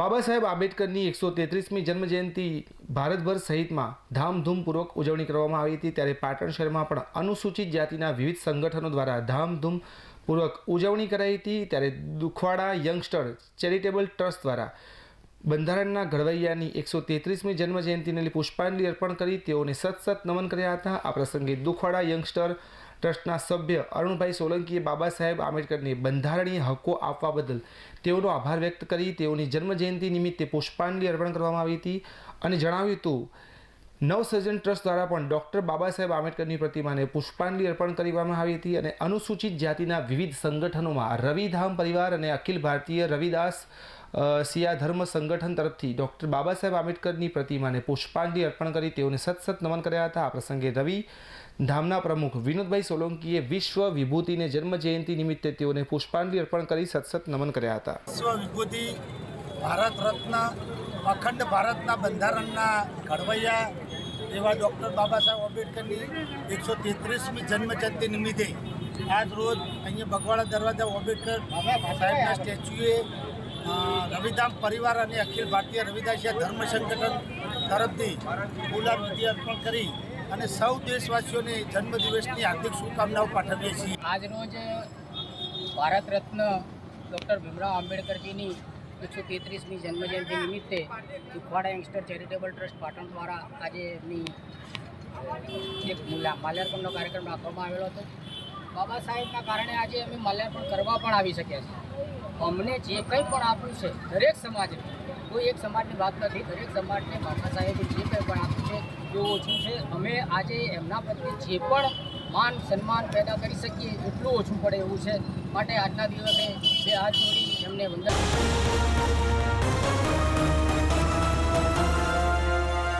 બાબા સાહેબ આંબેડકરની એકસો તેત્રીસમી જન્મજયંતિ ભારતભર સહિતમાં ધામધૂમપૂર્વક ઉજવણી કરવામાં આવી હતી. ત્યારે પાટણ શહેરમાં પણ અનુસૂચિત જાતિના વિવિધ સંગઠનો દ્વારા ધામધૂમપૂર્વક ઉજવણી કરાઈ હતી. ત્યારે દુખવાડા યંગસ્ટર ચેરિટેબલ ટ્રસ્ટ દ્વારા બંધારણના ઘડવૈયાની એકસો તેત્રીસમી જન્મજયંતિને પુષ્પાંજલિ અર્પણ કરી તેઓને સત સત નમન કર્યા હતા. આ પ્રસંગે દુખવાડા યંગસ્ટર ટ્રસ્ટના સભ્ય અરુણભાઈ સોલંકીએ બાબા સાહેબ આંબેડકરને બંધારણીય હકો આપવા બદલ તેઓનો આભાર વ્યક્ત કરી તેઓની જન્મજયંતિ નિમિત્તે પુષ્પાંજલિ અર્પણ કરવામાં આવી હતી અને જણાવ્યું હતું નવસર્જન ટ્રસ્ટ દ્વારા પણ ડૉક્ટર બાબા સાહેબ આંબેડકરની પ્રતિમાને પુષ્પાંજલિ અર્પણ કરવામાં આવી હતી અને અનુસૂચિત જાતિના વિવિધ સંગઠનોમાં રવિધામ પરિવાર અને અખિલ ભારતીય રવિદાસ સિયા ધર્મ સંગઠન તરફથી ડૉક્ટર બાબા સાહેબ આંબેડકરની પ્રતિમાને પુષ્પાંજલિ અર્પણ કરી તેઓને સત સત નમન કર્યા હતા. આ પ્રસંગે રવિ ધામના પ્રમુખ વિનોદભાઈ સોલંકીએ વિશ્વ વિભૂતિને જન્મ જયંતિ નિમિત્તે તેઓને પુષ્પાંજલિ અર્પણ કરી સત સત નમન કર્યા હતા. વિશ્વ વિભૂતિ ભારત રત્ન અખંડ ભારતના બંધારણના ઘડવૈયા એવા ડૉક્ટર બાબા સાહેબ આંબેડકરની એકસો તેત્રીસમી જન્મજયંતિ નિમિત્તે આજ રોજ અહીંયા બગવાડા દરવાજા આંબેડકર સાહેબના સ્ટેચ્યુએ રવિધામ પરિવાર અને અખિલ ભારતીય રવિદાસિયા ધર્મ સંગઠન તરફથી ગુલાબવિધિ અર્પણ કરી અને સૌ દેશવાસીઓને જન્મદિવસની હાર્દિક શુભકામનાઓ પાઠવીએ છીએ. આજરોજ ભારત રત્ન ડૉક્ટર ભીમરાવ આંબેડકરજીની એકસો તેત્રીસમી જન્મજયંતિ નિમિત્તે Dukhwada youngster charitable trust Patan દ્વારા આજે એમની એક મુલા- માલ્યાર્પણનો કાર્યક્રમ રાખવામાં આવેલો હતો. બાબા સાહેબના કારણે આજે અમે માલ્યાર્પણ કરવા પણ આવી શક્યા છીએ. અમને જે કંઈ પણ આપ્યું છે, દરેક સમાજને, કોઈ એક સમાજની વાત નથી, દરેક સમાજને બાબા સાહેબે જે કંઈ પણ આપ્યું છે, એવું ઓછું છે. અમે આજે એમના પ્રત્યે જે પણ માન સન્માન પેદા કરી શકીએ, એટલું ઓછું પડે એવું છે. માટે આજના દિવસે બે હાથ જોડી એમને વંદન